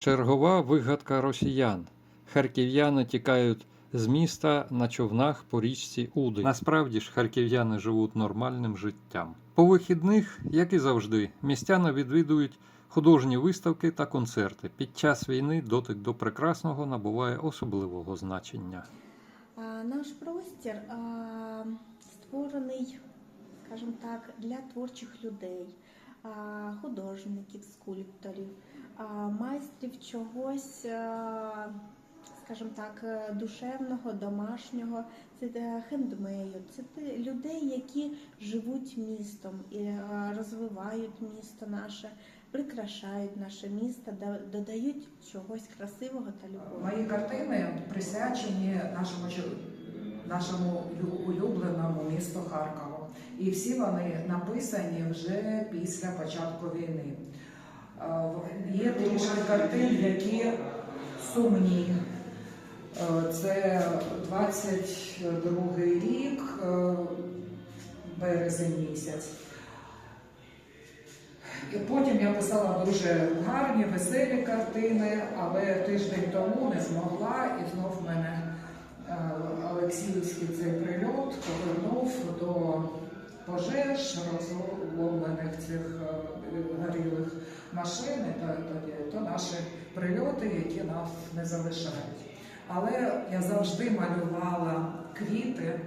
Чергова вигадка росіян. Харків'яни тікають з міста на човнах по річці Уди. Насправді ж харків'яни живуть нормальним життям. По вихідних, як і завжди, містяни відвідують художні виставки та концерти. Під час війни дотик до прекрасного набуває особливого значення. А, Наш простір а, створений, скажімо так, для творчих людей, художників, скульпторів, майстрів чогось, скажімо так, е, душевного, домашнього, це е, хендмею, це людей, які живуть містом і е, розвивають місто наше, прикрашають наше місто, додають чогось красивого та любові. Мої картини присвячені нашому нашому улюбленому місту Харкову. І всі вони написані вже після початку війни. Е, Є трішки картин, які сумні. Е, Це 22 рік, е, березень місяць. І потім я писала дуже гарні, веселі картини, але тиждень тому не змогла, і знов мене Олексіївський цей прильот повернув до пожеж, розломлених цих е, горілих машин, то, наші прильоти, які нас не залишають. Але я завжди малювала квіти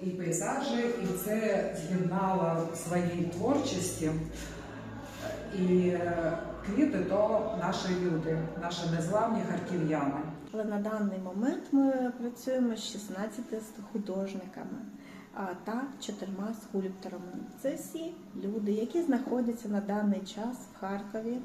і пейзажі, і це з'єднала в своїй творчості. І е, квіти то наші люди, наші незламні харків'яни. Але на даний момент ми працюємо з 16 художниками та чотирма скульпторами. Це всі люди, які знаходяться на даний час в Харкові.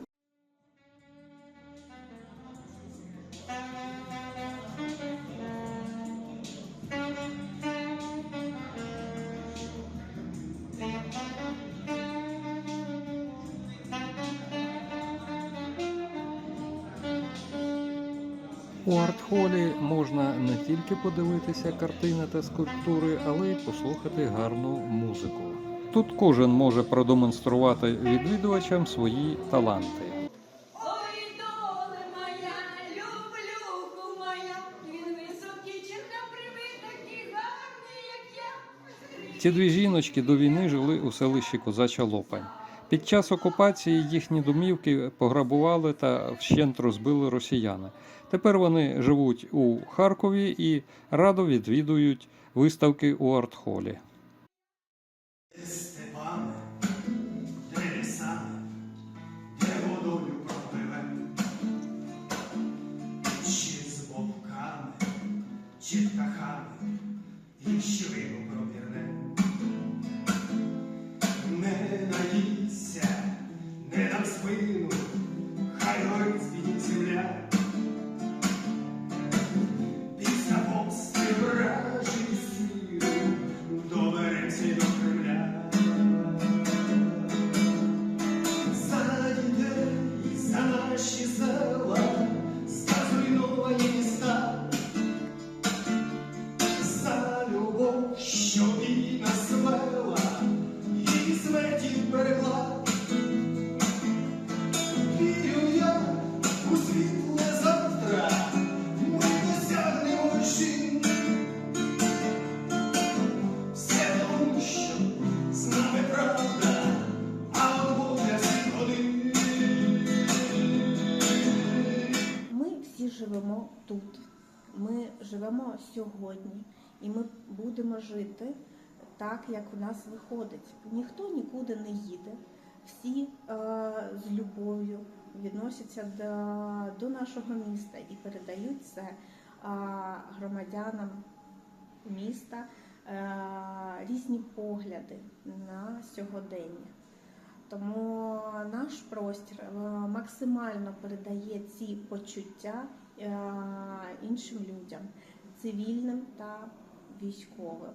У арт-холі можна не тільки подивитися картини та скульптури, але й послухати гарну музику. Тут кожен може продемонструвати відвідувачам свої таланти. Ці дві жіночки до війни жили у селищі Козача Лопань. Під час окупації їхні домівки пограбували та вщент розбили росіяни. Тепер вони живуть у Харкові і радо відвідують виставки у арт-холі. Степане, Тересане, де водою пропливе, чи з вовками, чи птахами, і швину тут. Ми живемо сьогодні, і ми будемо жити так, як у нас виходить. Ніхто нікуди не їде. Всі е, з любов'ю відносяться до, до нашого міста і передають це е, громадянам міста е, різні погляди на сьогодення. Тому наш простір е, максимально передає ці почуття іншим людям, цивільним та військовим.